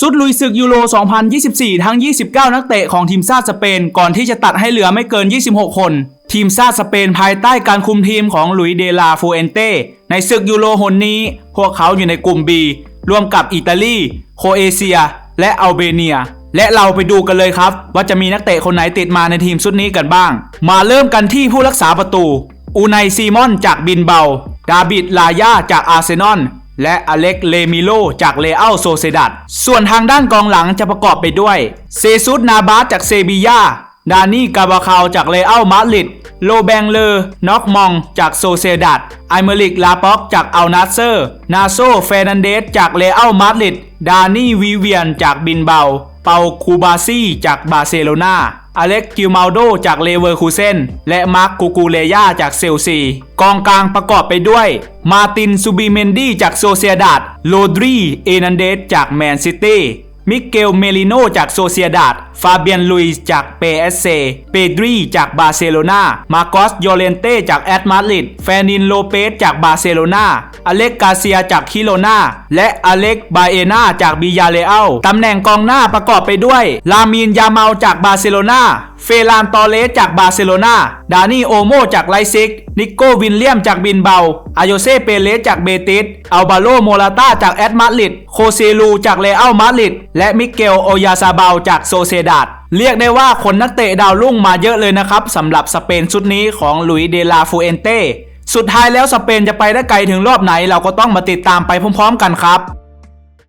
สุดลุยศึกยูโร 2024 ทั้ง 29 นักเตะของทีมชาติสเปน ก่อนที่จะตัดให้เหลือไม่เกิน 26 คน ทีมชาติสเปนภายใต้การคุมทีมของหลุยเดลาฟูเอนเต้ในศึกยูโรหนนี้ พวกเขาอยู่ในกลุ่ม B ร่วมกับอิตาลี โครเอเชีย และอัลเบเนีย และเราไปดูกันเลยครับ ว่าจะมีนักเตะคนไหนติดมาในทีมชุดนี้กันบ้าง มาเริ่มกันที่ผู้รักษาประตู อูไนซีมอนจากบินเบา ดาบิดลายาจากอาร์เซนอล และอเล็ก เลมิโล จากเลอัลโซเซดัดส่วนทางด้านกองหลังจะประกอบไปด้วย เซซุสนาบาสจากเซบียาดานี่กาบาคาวจากเลอัลมาดริด โลแบงเลอร์น็อกมองจากโซเซดัดไอเมริกลาป็อกจากอัลนัสเซอร์ นาโซเฟนันเดสจากเลอัลมาดริดดานี่วิเวียนจากบินเบา เปาคูบาซี่จากบาร์เซโลนาอเล็กกิลมาโดจากเลเวอร์คูเซนและมาร์คกูกูเลยาจากเซลซี กองกลางประกอบไปด้วย มาตินซูบิเมนดี้จากโซเซียดาดโรดรี เอนันเดสจากแมนซิตี้ มิเกล เมลิโนจากโซเซียดาด ฟาเบียน ลุยส์จากเปเอสเซ เปดรีจากบาร์เซโลนามาโกสโยเลนเต้จากแอตมาดริด แฟนินโลเปสจากบาร์เซโลนาอเล็กกาเซียจากคิโลนาและอเล็กบาเอนาจากบิยาเลอัลตำแหน่งกองหน้าประกอบไปด้วย ลามีน ยาเมาจากบาร์เซโลนาเฟรานตอเลสจากบาร์เซโลนาดานี่โอโมจากไลซิก นิโก้วินเลียมจากบินเบา อายโยเซเปเลสจากเบติส อัลบาโลโมราตาจากแอตมาดริดโคเซลูจากเลอัลมาดริดและมิเกลโอยาซาเบาจากโซเซดาดเรียกได้ว่าคนนักเตะดาวรุ่งมาเยอะเลยนะครับสำหรับสเปนชุดนี้ของหลุยเดลาฟูเอนเต้สุดท้ายแล้วสเปนจะไปได้ไกลถึงรอบไหน เราก็ต้องมาติดตามไปพร้อมๆกันครับ